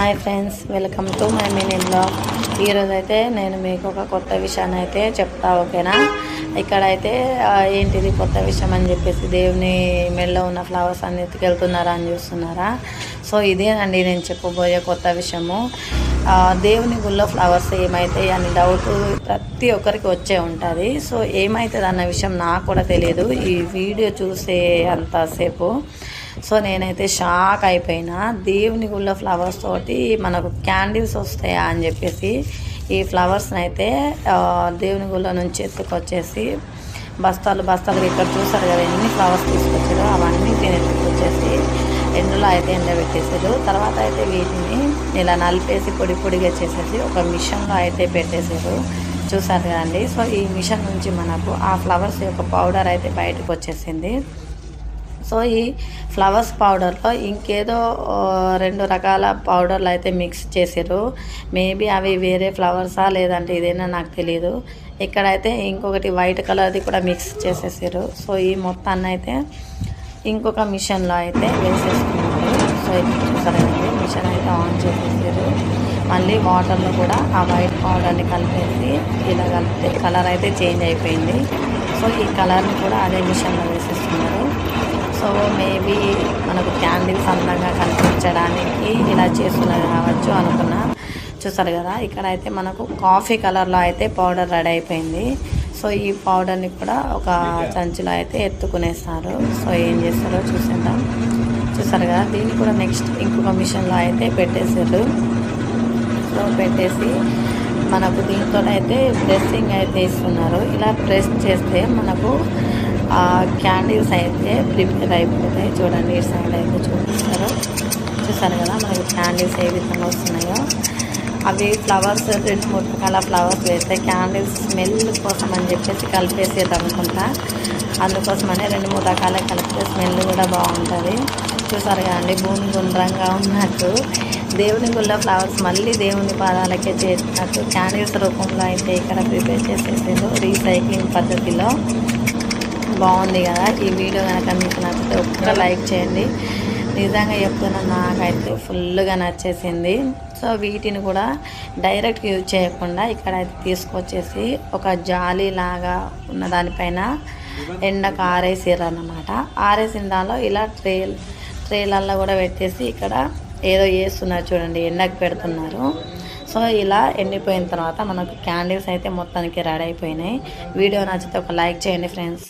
Hi friends welcome to my mini blog. ఈరోజు అయితే నేను మీకు ఒక కొత్త విషయాన్ని అయితే చెప్తా ఓకేనా? ఇక్కడైతే ఏంటిది కొత్త విషయం అని చెప్పేసి దేవుని మెడలో ఉన్న ఫ్లవర్స్ అన్ని ఎత్తుకెళ్తున్నారా అని చూస్తున్నారా? సో ఇదేనండి నేను చెప్పబోయే కొత్త విషయము. దేవుని గుళ్ళో ఫ్లవర్స్ ఏమైతాయి అని డౌట్ ప్రతి ఒక్కరికి వచ్చే ఉంటుంది. సో ఏమవుతుంది అన్న విషయం నాకు కూడా తెలియదు. ఈ వీడియో చూసే అంతసేపు సో నేనైతే షాక్ అయిపోయినా. దేవుని గుళ్ళ ఫ్లవర్స్ తోటి మనకు క్యాండిల్స్ వస్తాయా అని చెప్పేసి ఈ ఫ్లవర్స్ని అయితే దేవుని గుళ్ళ నుంచి ఎత్తుకొచ్చేసి బస్తాలు బస్తాలు ఇక్కడ చూసారు కదా ఎన్ని ఫ్లవర్స్ తీసుకొచ్చారో అవన్నీ దీని ఎత్తుకొచ్చేసి ఎండలో అయితే ఎండబెట్టేసారు తర్వాత అయితే వీటిని ఇలా నలిపేసి పొడి పొడిగా చేసేసి ఒక మిషన్లో అయితే పెట్టేశారు. చూసారు కదండి? సో ఈ మిషన్ నుంచి మనకు ఆ ఫ్లవర్స్ యొక్క పౌడర్ అయితే బయటకు వచ్చేసింది. సో ఈ ఫ్లవర్స్ పౌడర్లో ఇంకేదో రెండు రకాల పౌడర్లు అయితే మిక్స్ చేసారు మేబీ అవి వేరే ఫ్లవర్సా లేదంటే ఇదేనా నాకు తెలియదు ఇక్కడైతే ఇంకొకటి వైట్ కలర్ది కూడా మిక్స్ చేసేసారు సో ఈ మొత్తాన్ని అయితే ఇంకొక మిషన్లో అయితే వేసేసుకున్నారు సో ఇక్కడ మిషన్ అయితే ఆన్ చేసేసారు మళ్ళీ వాటర్లో కూడా ఆ వైట్ పౌడర్ని కలిపేసి ఇలా కలిపితే కలర్ అయితే చేంజ్ అయిపోయింది. సో ఈ కలర్ని కూడా అదే మిషన్లో వేసేస్తున్నారు. సో మేబీ మనకు క్యాండిల్స్ అందంగా కనిపించడానికి ఇలా చేస్తున్నది కావచ్చు అనుకున్నా. చూసారు కదా ఇక్కడ అయితే మనకు కాఫీ కలర్లో అయితే పౌడర్ రెడీ అయిపోయింది. సో ఈ పౌడర్ని కూడా ఒక సంచిలో అయితే ఎత్తుకునేస్తారు. సో ఏం చేస్తారో చూసేద్దాం. చూసారు కదా దీన్ని కూడా నెక్స్ట్ ఇంకొక మిషన్లో అయితే పెట్టేశారు. సో పెట్టేసి మనకు దీంతో అయితే ప్రెస్సింగ్ అయితే ఇస్తున్నారు. ఇలా ప్రెస్ చేస్తే మనకు ఆ క్యాండిల్స్ అయితే ప్రిపేర్ అయిపోతాయి. చూడండి ఈ సైడ్ అయితే చూపిస్తారు. చూసారు కదా మనకు క్యాండిల్స్ ఏ విధంగా వస్తున్నాయో? అవి ఫ్లవర్స్ రెండు మూడు రకాల ఫ్లవర్స్ వేస్తే క్యాండిల్స్ స్మెల్ కోసం అని చెప్పేసి కలిపేసేది అనుకుంటా. అందుకోసమనే రెండు మూడు రకాల కలిపితే స్మెల్ కూడా బాగుంటుంది. చూసారు కదండి భూమి గుండ్రంగా ఉన్నట్టు. దేవుని గుళ్ళ ఫ్లవర్స్ మళ్ళీ దేవుని పాదాలకే చేసినట్టు క్యాండిల్స్ రూపంలో అయితే ఇక్కడ ప్రిపేర్ చేసేసారు రీసైక్లింగ్ పద్ధతిలో. బాగుంది కదా ఈ వీడియో కనుక మీకు నచ్చితే ఒక్క లైక్ చేయండి. నిజంగా చెప్తున్నా నాకైతే ఫుల్గా నచ్చేసింది. సో వీటిని కూడా డైరెక్ట్ యూజ్ చేయకుండా ఇక్కడ అయితే తీసుకొచ్చేసి ఒక జాలి లాగా ఉన్న దానిపైన ఎండకు ఆరేసారు అన్నమాట ఆరేసిన దానిలో ఇలా ట్రే ట్రేలల్లో కూడా పెట్టేసి ఇక్కడ ఏదో చేస్తున్నారు చూడండి ఎండకు పెడుతున్నారు. సో ఇలా ఎండిపోయిన తర్వాత మనకు క్యాండిల్స్ అయితే మొత్తానికి రెడీ అయిపోయినాయి. వీడియో నచ్చితే ఒక లైక్ చేయండి ఫ్రెండ్స్.